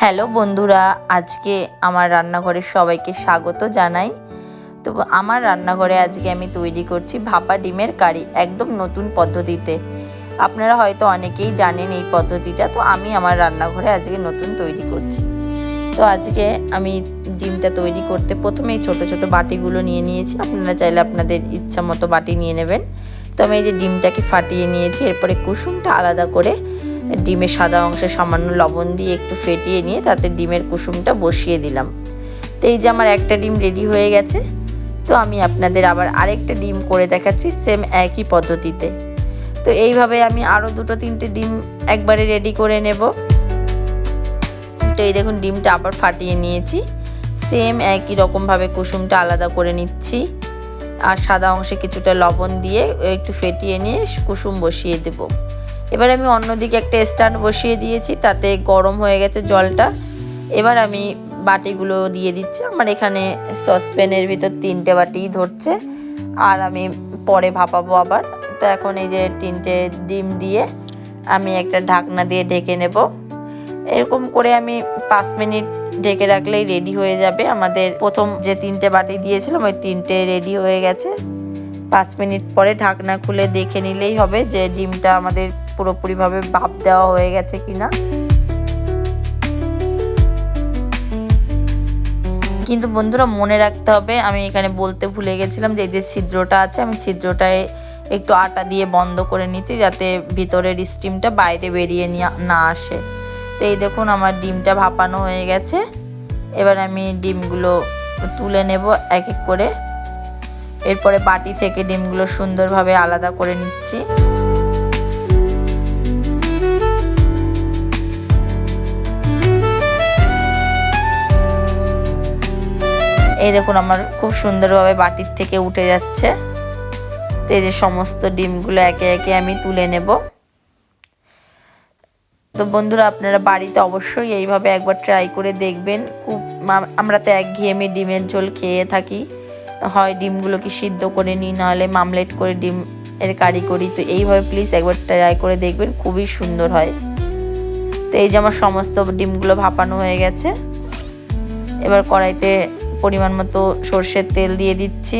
Hello বন্ধুরা, আজকে আমার রান্নাঘরে সবাইকে স্বাগত জানাই। তো আমার রান্নাঘরে আজকে আমি তৈরি করছি ভাপা ডিমের কারি, একদম নতুন পদ্ধতিতে। আপনারা হয়তো অনেকেই জানেন এই পদ্ধতিটা, তো আমি আমার রান্নাঘরে আজকে নতুন তৈরি করছি। তো আজকে আমি ডিমটা তৈরি করতে প্রথমেই ছোট ছোট বাটিগুলো নিয়ে নিয়েছি। আপনারা চাইলে আপনাদের ইচ্ছা মতো বাটি নিয়ে নেবেন। তো আমি এই যে ডিমটাকে ফাটিয়ে নিয়েছি, এরপরে কুসুমটা আলাদা করে ডিমের সাদা অংশে সামান্য লবণ দিয়ে একটু ফেটিয়ে নিয়ে তাতে ডিমের কুসুমটা বসিয়ে দিলাম। তো এই যে আমার একটা ডিম রেডি হয়ে গেছে, তো আমি আপনাদের আবার আরেকটা ডিম করে দেখাচ্ছি সেম একই পদ্ধতিতে। তো এইভাবে আমি আরও দুটো তিনটে ডিম একবারে রেডি করে নেব। তো এই দেখুন ডিমটা আবার ফাটিয়ে নিয়েছি। সেম একই রকমভাবে কুসুমটা আলাদা করে নিচ্ছি। আর সাদা অংশে কিছুটা লবণ দিয়ে একটু ফেটিয়ে নিয়ে কুসুম বসিয়ে দেবো। এবার আমি অন্যদিকে একটা স্ট্যান্ড বসিয়ে দিয়েছি, তাতে গরম হয়ে গেছে জলটা। এবার আমি বাটিগুলো দিয়ে দিচ্ছি, আমার এখানে সসপ্যানের ভিতর তিনটে বাটি ধরছে, আর আমি পরে ভাপাবো আবার। তো এখন এই যে তিনটে ডিম দিয়ে আমি একটা ঢাকনা দিয়ে ঢেকে নেব। এরকম করে আমি পাঁচ মিনিট ঢেকে রাখলেই রেডি হয়ে যাবে। আমাদের প্রথম যে তিনটে বাটি দিয়েছিলাম, ওই তিনটে রেডি হয়ে গেছে। পাঁচ মিনিট পরে ঢাকনা খুলে দেখে নিলেই হবে যে ডিমটা আমাদের পুরোপুরিভাবে ভাপ দেওয়া হয়ে গেছে কিনা। কিন্তু বন্ধুরা মনে রাখতে হবে, আমি এখানে বলতে ভুলে গেছিলাম যে এই যে ছিদ্রটা আছে, আমি ছিদ্রটায় একটু আটা দিয়ে বন্ধ করে নিচ্ছি যাতে ভিতরের স্টিমটা বাইরে বেরিয়ে নিয়ে না আসে। তো এই দেখুন আমার ডিমটা ভাপানো হয়ে গেছে। এবার আমি ডিমগুলো তুলে নেব এক এক করে। এরপরে বাটি থেকে ডিমগুলো সুন্দরভাবে আলাদা করে নিচ্ছি। এই দেখুন, আমার খুব সুন্দরভাবে বাটির থেকে উঠে যাচ্ছে। তো এই যে সমস্ত ডিমগুলো একে একে আমি তুলে নেব। তো বন্ধুরা, আপনারা বাড়িতে অবশ্যই এইভাবে একবার ট্রাই করে দেখবেন। খুব আমরা তো এক ঘিয়েমি ডিমের ঝোল খেয়ে থাকি। হয় ডিমগুলোকে সিদ্ধ করে নিই নাহলে মামলেট করে ডিম এর কারি করি। তো এইভাবে প্লিজ একবার ট্রাই করে দেখবেন, খুবই সুন্দর হয়। তো এই যে আমার সমস্ত ডিমগুলো ভাপানো হয়ে গেছে। এবার কড়াইতে পরিমাণ মতো সর্ষের তেল দিয়ে দিচ্ছি।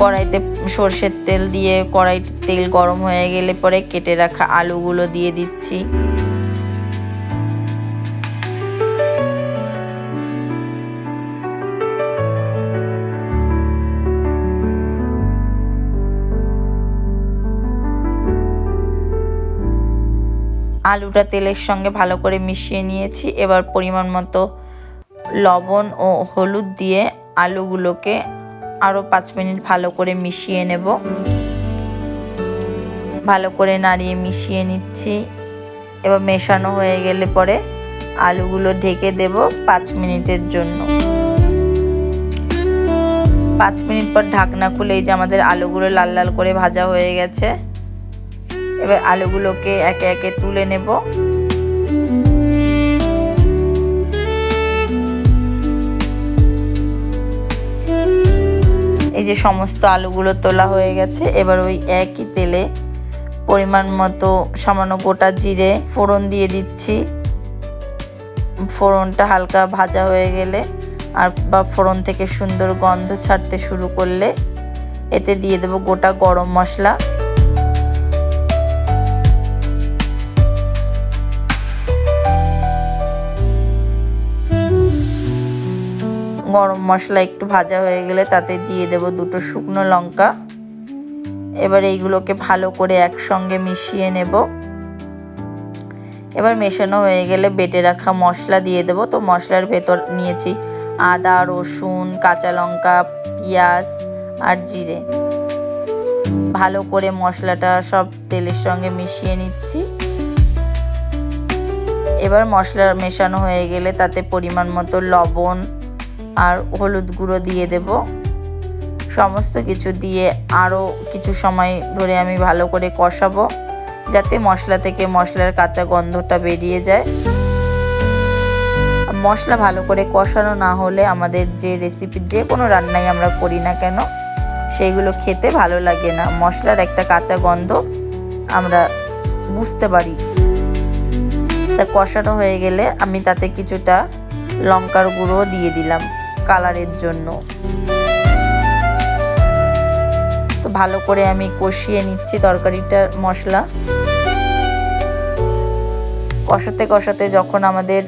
কড়াইতে সর্ষের তেল দিয়ে কড়াই তেল গরম হয়ে গেলে পরে কেটে রাখা আলুগুলো দিয়ে দিচ্ছি। আলুটা তেলের সঙ্গে ভালো করে মিশিয়ে নিয়েছি। এবার পরিমাণ মতো লবণ ও হলুদ দিয়ে আলুগুলোকে আরও পাঁচ মিনিট ভালো করে মিশিয়ে নেব। ভালো করে নাড়িয়ে মিশিয়ে নিচ্ছি। এবার মেশানো হয়ে গেলে পরে আলুগুলো ঢেকে দেব পাঁচ মিনিটের জন্য। পাঁচ মিনিট পর ঢাকনা খুলে এই যে আমাদের আলুগুলো লাল লাল করে ভাজা হয়ে গেছে। এবার আলুগুলোকে একে একে তুলে নেব। এই যে সমস্ত আলুগুলো তোলা হয়ে গেছে, এবার ওই একই তেলে পরিমাণ মতো সামান্য গোটা জিরে ফোড়ন দিয়ে দিচ্ছি। ফোড়নটা হালকা ভাজা হয়ে গেলে আর বা ফোড়ন থেকে সুন্দর গন্ধ ছাড়তে শুরু করলে এতে দিয়ে দেবো গোটা গরম মশলা। গরম মশলা একটু ভাজা হয়ে গেলে তাতে দিয়ে দেব দুটো শুকনো লঙ্কা। এবার এইগুলোকে ভালো করে একসঙ্গে মিশিয়ে নেব। এবার মেশানো হয়ে গেলে বেটে রাখা মশলা দিয়ে দেব। তো মশলার ভেতর নিয়েছি আদা, রসুন, কাঁচা লঙ্কা, পেঁয়াজ আর জিরে। ভালো করে মশলাটা সব তেলের সঙ্গে মিশিয়ে নিচ্ছি। এবার মশলা মেশানো হয়ে গেলে তাতে পরিমাণ মতো লবণ আর হলুদ গুঁড়ো দিয়ে দেব। সমস্ত কিছু দিয়ে আরও কিছু সময় ধরে আমি ভালো করে কষাবো, যাতে মশলা থেকে মশলার কাঁচা গন্ধটা বেরিয়ে যায়। মশলা ভালো করে কষানো না হলে আমাদের যে রেসিপি যে কোনো রান্নাই আমরা করি না কেন, সেইগুলো খেতে ভালো লাগে না। মশলার একটা কাঁচা গন্ধ আমরা বুঝতে পারি। তা কষানো হয়ে গেলে আমি তাতে কিছুটা লঙ্কার গুঁড়ো দিয়ে দিলাম। কালারের জন্য। তো ভালো করে আমি কষিয়ে নিচ্ছি তরকারিটার মশলা। কষাতে কষাতে যখন আমাদের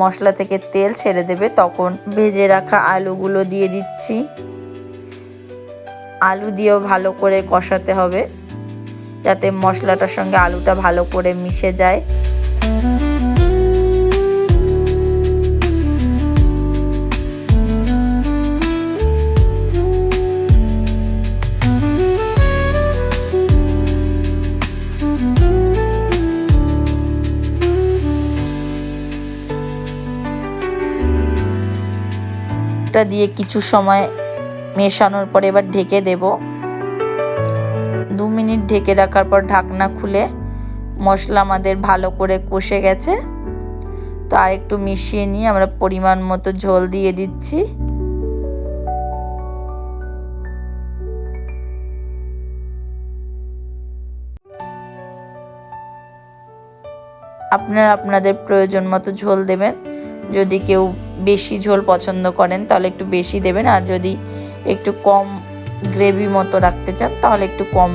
মশলা থেকে তেল ছেড়ে দেবে, তখন ভেজে রাখা আলুগুলো দিয়ে দিচ্ছি। আলু দিয়েও ভালো করে কষাতে হবে, যাতে মশলাটার সঙ্গে আলুটা ভালো করে মিশে যায়। টা দিয়ে কিছু সময় মেশানোর পর এবার ঢেকে দেব। দু মিনিট ঢেকে রাখার পর ঢাকনা খুলে মশলা আমাদের ভালো করে কষে গেছে। তো আর একটু মিশিয়ে নিয়ে আমরা পরিমাণ মতো ঝোল দিয়ে দিচ্ছি। আপনারা আপনাদের প্রয়োজন মতো ঝোল দেবেন। যদি কেউ বেশি ঝোল পছন্দ করেন, তাহলে একটু বেশি দেবেন। আর যদি একটু কম গ্রেভি মতো রাখতে চান, তাহলে একটু কম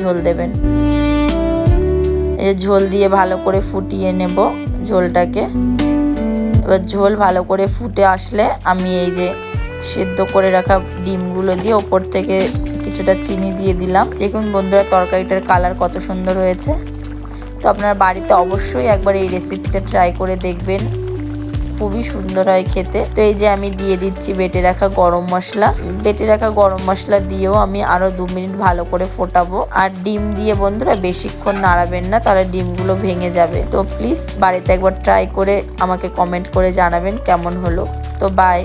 ঝোল দেবেন। এই ঝোল দিয়ে ভালো করে ফুটিয়ে নেব ঝোলটাকে। এবার ঝোল ভালো করে ফুটে আসলে আমি এই যে সেদ্ধ করে রাখা ডিমগুলো দিয়ে ওপর থেকে কিছুটা চিনি দিয়ে দিলাম। দেখুন বন্ধুরা, তরকারিটার কালার কত সুন্দর হয়েছে। তো আপনার বাড়িতে অবশ্যই একবার এই রেসিপিটা ট্রাই করে দেখবেন। খুবই সুন্দর হয় খেতে। তো এই যে আমি দিয়ে দিচ্ছি বেটে রাখা গরম মশলা। বেটে রাখা গরম মশলা দিয়েও আমি আরও দু মিনিট ভালো করে ফোটাবো। আর ডিম দিয়ে বন্ধুরা বেশিক্ষণ নাড়াবেন না, তাহলে ডিমগুলো ভেঙে যাবে। তো প্লিজ বাড়িতে একবার ট্রাই করে আমাকে কমেন্ট করে জানাবেন কেমন হলো। তো বাই।